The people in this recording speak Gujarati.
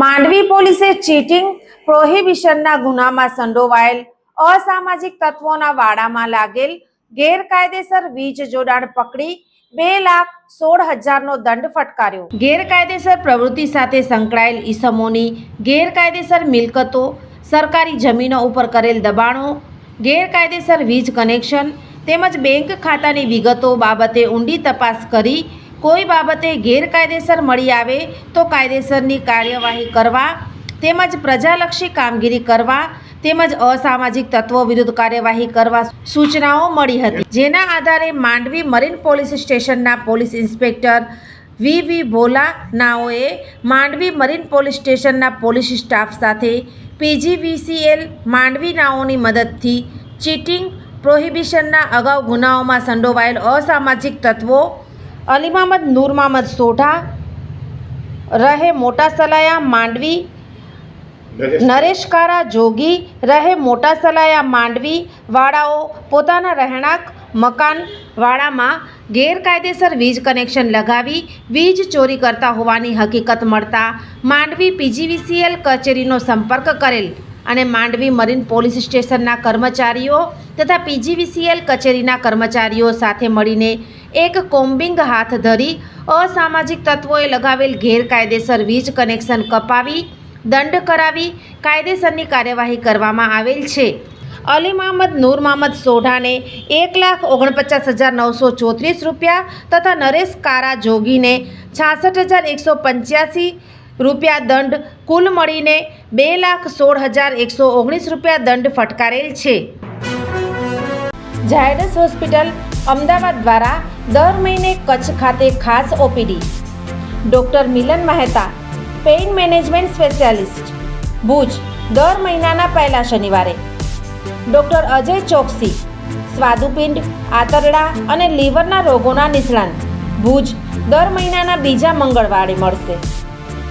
માંડવી પોલીસે ચીટિંગ પ્રોહિબિશનના ગુનામાં સંડોવાયેલ, અસામાજિક તત્વોના વાડામાં લાગેલ, ગેરકાયદેસર વીજ જોડાણ પકડી, બે લાખ સોળ હજારનો દંડ ફટકાર્યો. ગેરકાયદેસર પ્રવૃત્તિ સાથે સંકળાયેલ ઈસમોની ગેરકાયદેસર મિલકતો, સરકારી જમીનો ઉપર કરેલ દબાણો, ગેરકાયદેસર વીજ કનેક્શન તેમજ બેંક ખાતાની વિગતો બાબતે ઊંડી તપાસ કરી કોઈ બાબતે ગેરકાયદેસર મળી આવે તો કાયદેસરની કાર્યવાહી કરવા, તેમજ પ્રજાલક્ષી કામગીરી કરવા, તેમજ અસામાજિક તત્વો વિરુદ્ધ કાર્યવાહી કરવા સૂચનાઓ મળી હતી. જેના આધારે માંડવી મરીન પોલીસ સ્ટેશનના police inspector V V Bhola નાઓએ Mandvi marine police સ્ટેશનના પોલીસ સ્ટાફ સાથે પીજીવીસીએલ માંડવી નાઓની મદદથી ચીટિંગ, પ્રોહિબિશનના અગાઉ ગુનાઓમાં સંડોવાયેલ અસામાજિક તત્વો અલી મહમદ નૂર મહમદ સોઢા રહે મોટા સલાયા માંડવી નરેશ કારા. જોગી રહે મોટા સલાયા માંડવી વાળાઓ પોતાના રહેણાંક મકાનવાળામાં ગેરકાયદેસર વીજ કનેક્શન લગાવી વીજ ચોરી કરતા હોવાની હકીકત મળતા માંડવી પીજીવીસીએલ કચેરીનો સંપર્ક કરેલ. અને માંડવી મરીન પોલીસ સ્ટેશનના કર્મચારીઓ તથા પીજીવીસીએલ કચેરીના કર્મચારીઓ સાથે મળીને એક કોમ્બિંગ હાથ ધરી અસામાજિક તત્વોએ લગાવેલ ગેરકાયદેસર વીજ કનેક્શન કપાવી, દંડ કરાવી, કાયદેસરની કાર્યવાહી કરવામાં આવેલ છે. અલી મહમદ, નૂર મહમદ સોઢાને એક લાખ ઓગણપચાસ હજાર નવસો ચોત્રીસ રૂપિયા તથા નરેશ કારા જોગીને છાસઠ હજાર એકસો પંચ્યાસી રૂપિયા દંડ કુલ મળીને બે લાખ સોળ હજાર એકસો ઓગણીસ રૂપિયા દંડ ફટકારેલ છે. ઝાયડસ હોસ્પિટલ અમદાવાદ દ્વારા દર મહિને કચ્છ ખાતે ખાસ OPD. Doctor Milan Mehta, pain management specialist, Bhuj, દર મહિનાના પહેલા શનિવારે. ડૉક્ટર અજય ચોકસી, સ્વાદુપિંડ, આંતરડા અને લીવરના રોગોના નિષ્ણાંત. ભુજ, દર મહિનાના બીજા મંગળવારે મળશે.